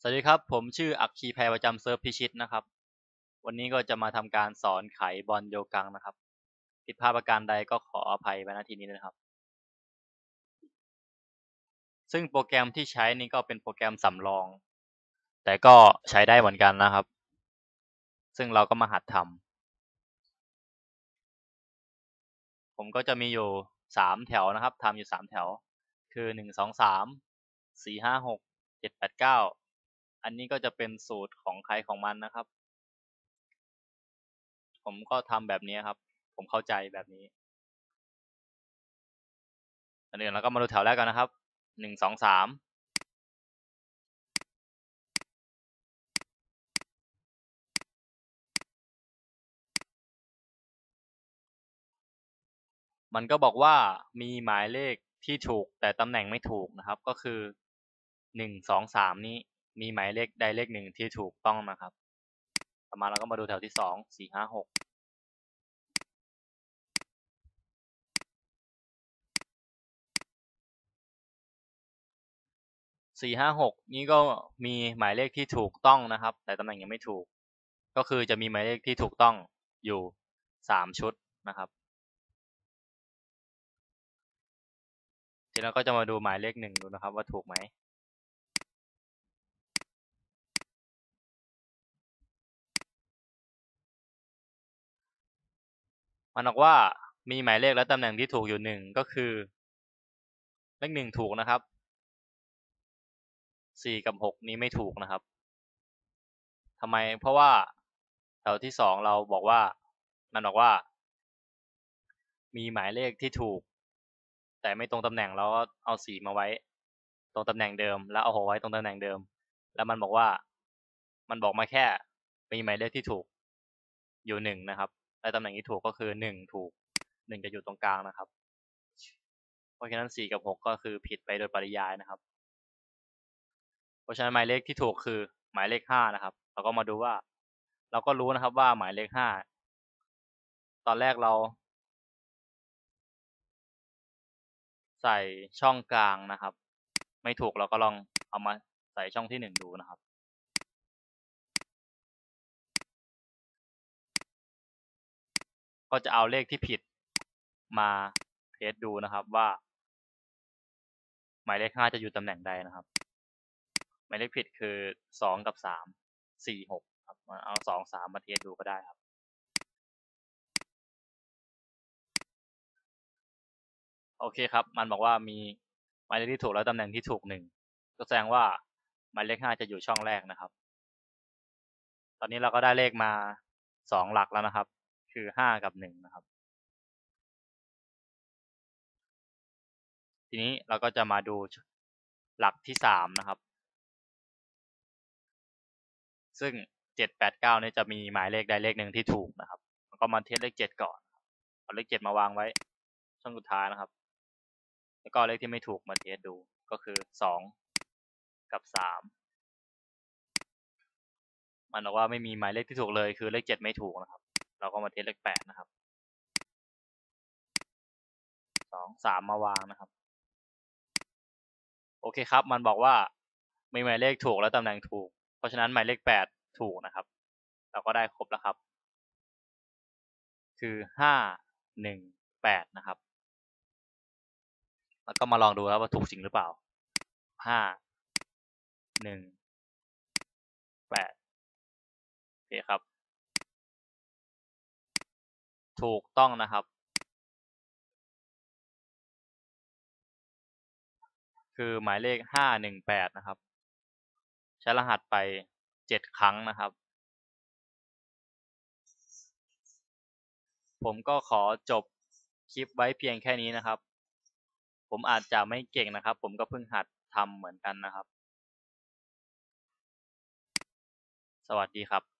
สวัสดีครับ ผมชื่ออักคีแพรประจำเซิร์ฟพิชิตนะครับ วันนี้ก็จะมาทำการสอนไขบอลโยกังนะครับ ผิดพลาดประการใดก็ขออภัยไว้ณที่นี้นะครับ ซึ่งโปรแกรมที่ใช้นี่ก็เป็นโปรแกรมสำรอง แต่ก็ใช้ได้เหมือนกันนะครับ ซึ่งเราก็มาหัดทำผมก็จะมีอยู่สามแถวนะครับทำอยู่สามแถว คือหนึ่งสองสามสี่ห้าหกเจ็ดแปดเก้า อันนี้ก็จะเป็นสูตรของใครของมันนะครับ ผมก็ทำแบบนี้ครับ ผมเข้าใจแบบนี้อันนี้เราก็มาดูแถวแรกกันนะครับหนึ่งสองสามมันก็บอกว่ามีหมายเลขที่ถูกแต่ตำแหน่งไม่ถูกนะครับ ก็คือหนึ่งสองสามนี้ มีหมายเลขใดเลขหนึ่งที่ถูกต้องนะครับ ต่อมาเราก็มาดูแถวที่สองสี่ห้าหกสี่ห้าหกนี่ก็มีหมายเลขที่ถูกต้องนะครับ แต่ตำแหน่งยังไม่ถูก ก็คือจะมีหมายเลขที่ถูกต้องอยู่สามชุดนะครับ ทีนี้ก็จะมาดูหมายเลขหนึ่งดูนะครับว่าถูกไหม มันบอกว่ามีหมายเลขและตำแหน่งที่ถูกอยู่หนึ่งก็คือ เลขหนึ่งถูกนะครับสี่กับหกนี้ไม่ถูกนะครับทำไมเพราะว่าแถวที่สองเราบอกว่ามันบอกว่า มีหมายเลขที่ถูก แต่ไม่ตรงตำแหน่งเราก็เอาสี่มาไว้ ตรงตำแหน่งเดิม แล้วเอาหกไว้ตรงตำแหน่งเดิม แล้วมันบอกว่า มันบอกมาแค่ มีหมายเลขที่ถูกอยู่หนึ่งนะครับ และตำแหน่งที่ถูกก็คือหนึ่งถูกหนึ่งจะอยู่ตรงกลางนะครับ เพราะฉะนั้นสี่กับหกก็คือผิดไปโดยปริยายนะครับ เพราะฉะนั้นหมายเลขที่ถูกคือหมายเลขห้านะครับ เราก็มาดูว่า เราก็รู้นะครับว่าหมายเลขห้าตอนแรกเรา ใส่ช่องกลางนะครับ ไม่ถูกเราก็ลองเอามาใส่ช่องที่หนึ่งดูนะครับ ก็จะเอาเลขที่ผิดมาเทสดูนะครับว่า หมายเลขห้าจะอยู่ตำแหน่งใดนะครับ หมายเลขผิดคือสองกับสามสี่หกครับมาเอาสองสามมาเทสดูก็ได้ครับโอเคครับ มันบอกว่ามีหมายเลขที่ถูกแล้วตำแหน่งที่ถูกหนึ่งก็แสดงว่าหมายเลขห้าจะอยู่ช่องแรกนะครับ ตอนนี้เราก็ได้เลขมาสองหลักแล้วนะครับ คือห้ากับหนึ่งนะครับ ทีนี้เราก็จะมาดูหลักที่สามนะครับ ซึ่งเจ็ดแปดเก้านี่จะมีหมายเลขใดเลขหนึ่งที่ถูกนะครับก็มาเทสเลขเจ็ดก่อนเอาเลขเจ็ดมาวางไว้ ช่องสุดท้ายนะครับ แล้วก็เลขที่ไม่ถูกมาเทสดูก็คือสองกับสามมันบอกว่าไม่มีหมายเลขที่ถูกเลยคือเลขเจ็ดไม่ถูกนะครับ เราก็มาเทสเลขแปดนะครับสองสามมาวางนะครับ โอเคครับ มันบอกว่ามีหมายเลขถูกและตำแหน่งถูก เพราะฉะนั้นหมายเลขแปดถูกนะครับ เราก็ได้ครบแล้วครับ คือห้าหนึ่งแปดนะครับ แล้วก็มาลองดูครับว่าถูกจริงหรือเปล่าห้าหนึ่งแปดโอเคครับ ถูกต้องนะครับ คือหมายเลขห้าหนึ่งแปดนะครับ ใช้รหัสไปเจ็ดครั้งนะครับ ผมก็ขอจบคลิปไว้เพียงแค่นี้นะครับ ผมอาจจะไม่เก่งนะครับ ผมก็เพิ่งหัดทำเหมือนกันนะครับ สวัสดีครับ